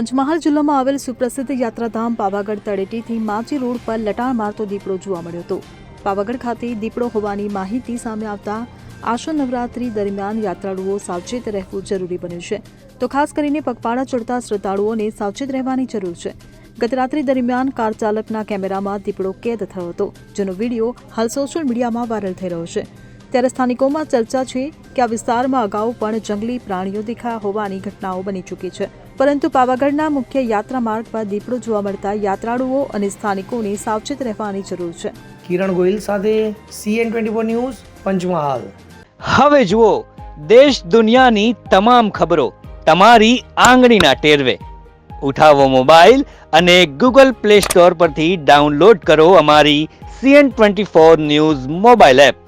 પંચમહાલ જિલ્લામાં આવેલ સુપ્રસિદ્ધ યાત્રાધામ પાવાગઢ તળેટીથી માચી રોડ પર લટાણ મારતો દીપડો જોવા મળ્યો હતો. પાવાગઢ ખાતે દીપડો હોવાની માહિતી સામે આવતા આશો નવરાત્રી દરમિયાન યાત્રાળુઓ સાવચેત રહેવું જરૂરી બન્યું છે. તો ખાસ કરીને પગપાળા ચડતા શ્રદ્ધાળુઓને સાવચેત રહેવાની જરૂર છે. ગતરાત્રી દરમિયાન કાર ચાલકના કેમેરામાં દીપડો કેદ થયો હતો, જેનો વીડિયો હાલ સોશિયલ મીડિયામાં વાયરલ થઈ રહ્યો છે. ત્યારે સ્થાનિકોમાં ચર્ચા છે કે આ વિસ્તારમાં અગાઉ પણ જંગલી પ્રાણીઓ દેખાયા હોવાની ઘટનાઓ બની ચૂકી છે. પરંતુ પાવાગઢના મુખ્ય યાત્રા માર્ગ પર દીપડો જોવા મળતા યાત્રાળુઓ અને સ્થાનિકોને સાવચેત રહેવાની જરૂર છે. કિરણ ગોહિલ સાથે CN twenty four news Panchmahal. હવે જુઓ દેશ દુનિયાની તમામ ખબરો તમારી આંગળીના ટેરવે. ઉઠાવો મોબાઈલ અને ગૂગલ પ્લે સ્ટોર પરથી ડાઉનલોડ કરો અમારી CN twenty four news mobile app.